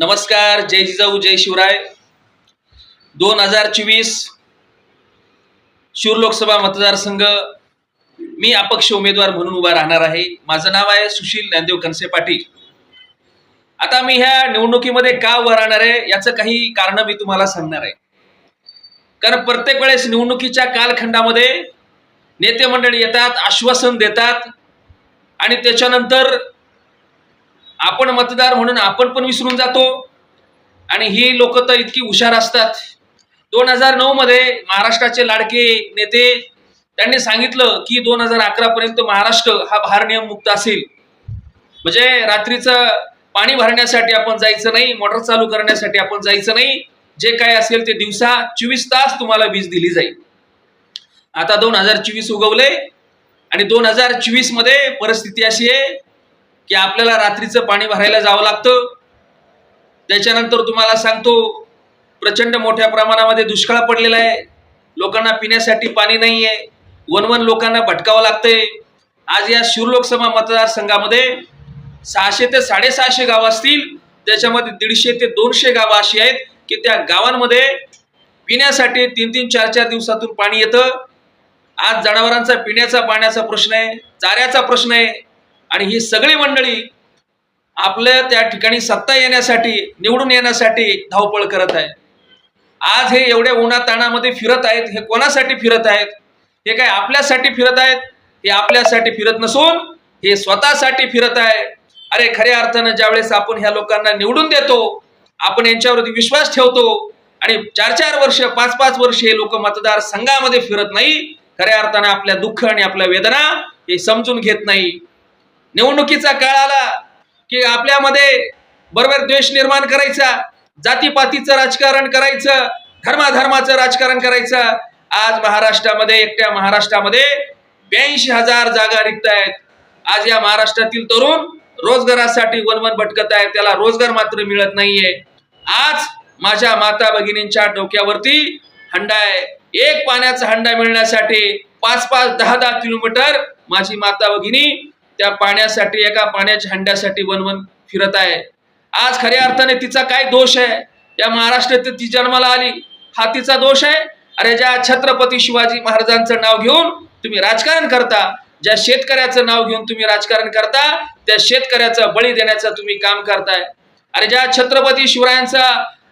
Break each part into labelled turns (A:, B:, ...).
A: नमस्कार जय जिजाऊ जय शिवराय. दोन हजार चोवीस शिरूर लोकसभा मतदारसंघ मी अपक्ष उमेदवार म्हणून उभा राहणार आहे. माझं नाव आहे सुशील ज्ञानदेव कनसे पाटील. आता मी ह्या निवडणुकीमध्ये का उभं राहणार आहे याचं काही कारण मी तुम्हाला सांगणार आहे. कारण प्रत्येक वेळेस निवडणुकीच्या कालखंडामध्ये नेते मंडळी येतात आश्वासन देतात आणि त्याच्यानंतर आपण मतदार म्हणून आपण पण विसरून जातो. आणि ही लोक तर इतकी हुशार असतात. दोन हजार नऊ मध्ये महाराष्ट्राचे लाडके नेते त्यांनी सांगितलं की दोन हजार अकरा पर्यंत महाराष्ट्र हा भारनियम मुक्त असेल. म्हणजे रात्रीचं पाणी भरण्यासाठी आपण जायचं नाही मोटर चालू करण्यासाठी आपण जायचं नाही. जे काय असेल ते दिवसा चोवीस तास तुम्हाला वीज दिली जाईल. आता दोन हजार चोवीस उगवले आणि दोन हजार चोवीसमध्ये परिस्थिती अशी आहे की आपल्याला रात्रीचं पाणी भरायला जावं लागतं. त्याच्यानंतर तुम्हाला सांगतो प्रचंड मोठ्या प्रमाणामध्ये दुष्काळ पडलेला आहे. लोकांना पिण्यासाठी पाणी नाही आहे वन वन लोकांना भटकावं लागतंय. आज या शिवलोकसभा लोकसभा मतदारसंघामध्ये सहाशे ते साडेसहाशे गावं असतील. त्याच्यामध्ये दीडशे ते दोनशे गावं अशी आहेत की त्या गावांमध्ये पिण्यासाठी तीन तीन चार चार दिवसातून पाणी येतं. आज जनावरांचा पिण्याचा पाण्याचा प्रश्न आहे चाऱ्याचा प्रश्न आहे. आणि ही सगळी मंडळी आपल्या त्या ठिकाणी सत्ता येण्यासाठी निवडून येण्यासाठी धावपळ करत आहे आज हे एवढ्या उन्हाताणामध्ये फिरत आहेत हे कोणासाठी फिरत आहेत? हे काय आपल्यासाठी फिरत आहेत? हे आपल्यासाठी फिरत नसून हे स्वतःसाठी फिरत आहे. अरे खऱ्या अर्थानं ज्यावेळेस आपण ह्या लोकांना निवडून देतो आपण यांच्यावरती विश्वास ठेवतो आणि चार चार वर्ष पाच पाच वर्ष हे लोक मतदार संघामध्ये फिरत नाही खऱ्या अर्थानं आपल्या दुःख आणि आपल्या वेदना हे समजून घेत नाही. निवडणुकीचा काळ आला की आपल्यामध्ये बरोबर द्वेष निर्माण करायचा जातीपातीचं राजकारण करायचं धर्माधर्माचं राजकारण करायचं. आज महाराष्ट्रामध्ये एकट्या महाराष्ट्रामध्ये ब्याऐंशी हजार जागा रिक्त आहेत. आज या महाराष्ट्रातील तरुण रोजगारासाठी वनवन भटकत आहेत. त्याला रोजगार मात्र मिळत नाहीये. आज माझ्या माता भगिनींच्या डोक्यावरती हंडा आहे. एक पाण्याचा हंडा मिळण्यासाठी पाच पाच दहा दहा किलोमीटर माझी माता भगिनी त्या पाण्यासाठी एका पाण्याच्या हंड्यासाठी वनवन फिरत आहे. आज खऱ्या अर्थाने तिचा काय दोष आहे? या महाराष्ट्रात ती जन्माला आली. हा तिचा दोष आहे. अरे ज्या छत्रपती शिवाजी महाराजांचं नाव घेऊन तुम्ही राजकारण करता ज्या शेतकऱ्याचं नाव घेऊन तुम्ही राजकारण करता त्या शेतकऱ्याचा बळी देण्याचं तुम्ही काम करताय. अरे ज्या छत्रपती शिवरायांचा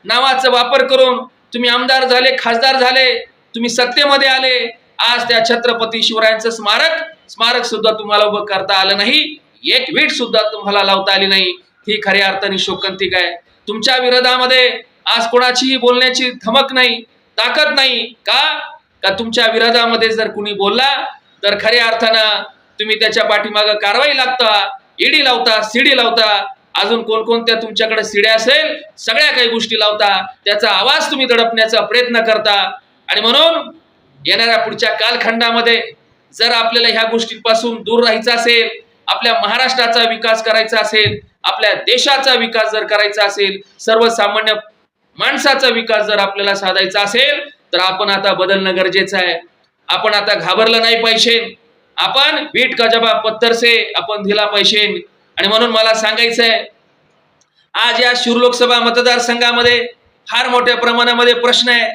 A: नावाचा वापर करून तुम्ही आमदार झाले खासदार झाले तुम्ही सत्तेमध्ये आले आज त्या छत्रपती शिवरायांचं स्मारक स्मारक सुद्धा तुम्हाला उभं करता आलं नाही. एक वीट सुद्धा तुम्हाला लावता आली नाही. ही खऱ्या अर्थाने शोकांतिक आहे. तुमच्या विरोधामध्ये आज कोणाचीही बोलण्याची धमक नाही ताकद नाही. का? का तुमच्या विरोधामध्ये जर कुणी बोलला तर खऱ्या अर्थानं तुम्ही त्याच्या पाठीमागं कारवाई लागता ईडी लावता सीडी लावता. अजून कोणकोणत्या तुमच्याकडे सिड्या असेल सगळ्या काही गोष्टी लावता. त्याचा आवाज तुम्ही दडपण्याचा प्रयत्न करता. आणि म्हणून येणाऱ्या पुढच्या कालखंडामध्ये जर आपल्याला ह्या गोष्टींपासून दूर राहायचं असेल आपल्या महाराष्ट्राचा विकास करायचा असेल आपल्या देशाचा विकास जर करायचा असेल सर्वसामान्य माणसाचा विकास जर आपल्याला साधायचा असेल तर आपण आता बदलणं गरजेचं आहे. आपण आता घाबरलं नाही पाहिजे. आपण वीट का जबा पत्थर से आपण दिला पाहिजे. आणि म्हणून मला सांगायचं आहे आज या शिर लोकसभा मतदारसंघामध्ये फार मोठ्या प्रमाणामध्ये प्रश्न आहे.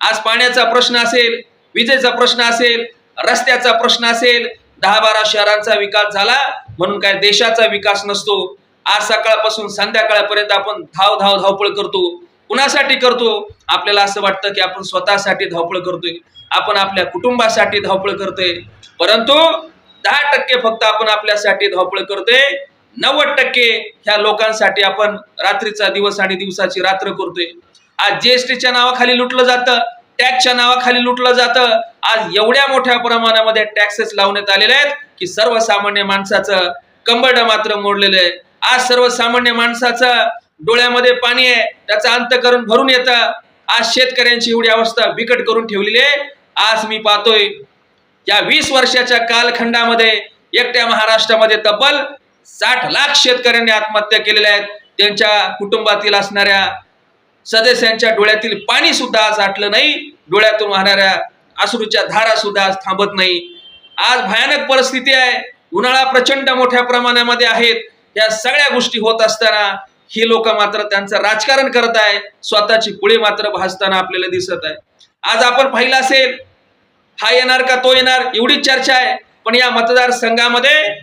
A: आज पाण्याचा प्रश्न असेल विजेचा प्रश्न असेल रस्त्याचा प्रश्न असेल दहा बारा शहरांचा विकास झाला म्हणून काय देशाचा विकास नसतो. आज सकाळपासून संध्याकाळपर्यंत आपण धाव धाव धावपळ करतो. कुणासाठी करतो? आपल्याला असं वाटतं की आपण स्वतःसाठी धावपळ करतोय. आपण आपल्या कुटुंबासाठी धावपळ करतोय. परंतु दहा टक्के फक्त आपण आपल्यासाठी धावपळ करतोय. नव्वद टक्के ह्या लोकांसाठी आपण रात्रीचा दिवस आणि दिवसाची रात्र करतोय. आज जीएसटीच्या नावाखाली लुटलं जातं. टॅक्सच्या नावाखाली लुटलं जातं. आज एवढ्या मोठ्या प्रमाणामध्ये टॅक्सेस लावण्यात आलेले आहेत की सर्वसामान्य माणसाचं कंबड मात्र मोडलेलं आहे. आज सर्वसामान्य माणसाचं डोळ्यामध्ये पाणी आहे त्याचं करून भरून येतं. आज शेतकऱ्यांची एवढी अवस्था बिकट करून ठेवलेली आहे. आज मी पाहतोय या वीस वर्षाच्या कालखंडामध्ये एकट्या महाराष्ट्रामध्ये तब्बल साठ लाख शेतकऱ्यांनी आत्महत्या केलेल्या आहेत. त्यांच्या कुटुंबातील असणाऱ्या सदस्यांच्या डोळ्यातील पाणी सुद्धा आज आटलं नाही. डोळ्यातून वाहणाऱ्या अश्रूच्या धारा सुद्धा आज थांबत नाही. आज भयानक परिस्थिती आहे. उन्हाळा प्रचंड मोठ्या प्रमाणामध्ये आहेत. या सगळ्या गोष्टी होत असताना ही लोक मात्र त्यांचं राजकारण करत आहे. स्वतःची पुढे मात्र भासताना आपल्याला दिसत आहे. आज आपण पाहिलं असेल हा येणार का तो येणार एवढीच चर्चा आहे. पण या मतदारसंघामध्ये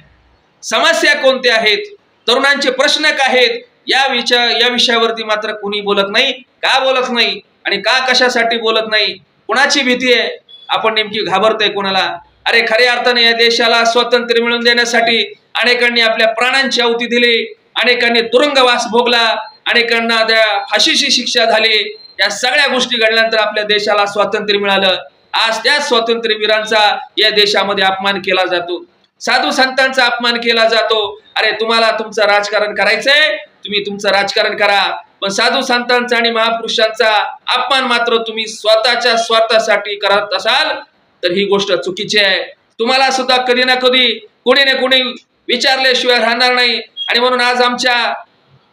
A: समस्या कोणत्या आहेत? तरुणांचे प्रश्न काय आहेत? या विचार या विषयावरती मात्र कुणी बोलत नाही का बोलत नाही आणि का कशासाठी बोलत नाही कुणाची भीती आहे? आपण नेमकी घाबरतोय कोणाला? अरे खऱ्या अर्थाने या देशाला स्वातंत्र्य मिळवून देण्यासाठी अनेकांनी आपल्या प्राणांची आहुती दिली अनेकांनी तुरुंगवास भोगला अनेकांना त्या फाशीची शिक्षा झाली. या सगळ्या गोष्टी घडल्यानंतर आपल्या देशाला स्वातंत्र्य मिळालं. आज त्याच स्वातंत्र्यवीरांचा या देशामध्ये अपमान केला जातो. साधू संतांचा अपमान केला जातो. अरे तुम्हाला तुमचं राजकारण करायचंय तुम्ही तुमचं राजकारण करा. पण साधू संतांचा आणि महापुरुषांचा अपमान मात्र तुम्ही स्वतःच्या स्वार्थासाठी करत असाल तर ही गोष्ट चुकीची आहे. तुम्हाला सुद्धा कधी ना कधी कोणी ना कोणी विचारल्याशिवाय राहणार नाही. आणि म्हणून आज आमच्या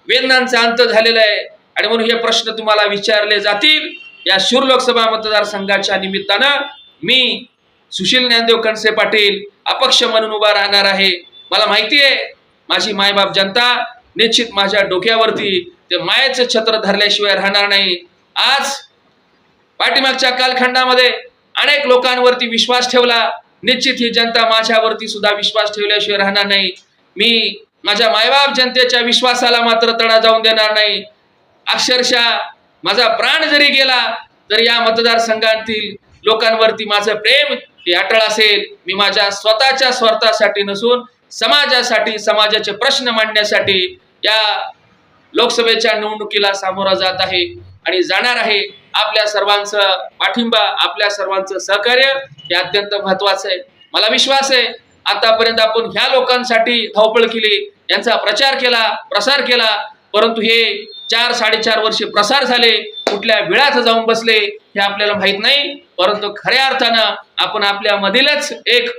A: वेदनांचा अंत झालेला आहे. आणि म्हणून हे प्रश्न तुम्हाला विचारले जातील. या शूर लोकसभा मतदारसंघाच्या निमित्तानं मी सुशील ज्ञानदेव कणसे पाटील अपक्ष म्हणून उभा राहणार आहे. मला माहिती आहे माझी मायबाप जनता निश्चित माझ्या डोक्यावरती ते मायेचं छत्र धरल्याशिवाय राहणार नाही. आज पाठीमागच्या कालखंडामध्ये अनेक लोकांवरती विश्वास ठेवला. निश्चित ही जनता माझ्यावरती सुद्धा विश्वास ठेवल्याशिवाय राहणार नाही. मी माझ्या मायबाप जनतेच्या विश्वासाला मात्र तडा जाऊन देणार नाही. अक्षरशः माझा प्राण जरी गेला तर या मतदारसंघातील लोकांवरती माझं प्रेम हे अटळ असेल. मी माझ्या स्वतःच्या स्वार्थासाठी नसून समाजासाठी समाजाचे प्रश्न मांडण्यासाठी या लोकसभेच्या निवडणुकीला सामोरा जात आहे आणि जाणार आहे आपल्या सर्वांचं पाठिंबा आपल्या सर्वांचं सहकार्य हे अत्यंत महत्वाचं आहे. मला विश्वास आहे आतापर्यंत आपण ह्या लोकांसाठी धावपळ केली यांचा प्रचार केला प्रसार केला परंतु हे चार साडेचार वर्षे प्रसार झाले कुठल्या वेळात जाऊन बसले हे आपल्याला माहीत नाही परंतु खऱ्या अर्थानं आपण आपल्या मधीलच एक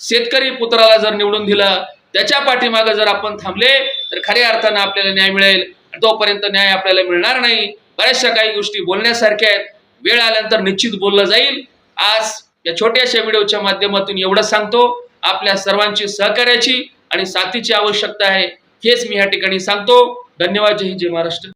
A: शेतकरी पुत्राला जर निवडून दिलं त्याच्या पाठीमागं जर आपण थांबले तर खऱ्या अर्थानं आपल्याला न्याय मिळेल. तोपर्यंत न्याय आपल्याला मिळणार नाही. बऱ्याचशा काही गोष्टी बोलण्यासारख्या आहेत. वेळ आल्यानंतर निश्चित बोललं जाईल. आज या छोट्याशा व्हिडिओच्या माध्यमातून एवढं सांगतो. आपल्या सर्वांची सहकार्याची आणि साथीची आवश्यकता आहे. हेच मी या ठिकाणी सांगतो. धन्यवाद. जय हिंद. जय महाराष्ट्र.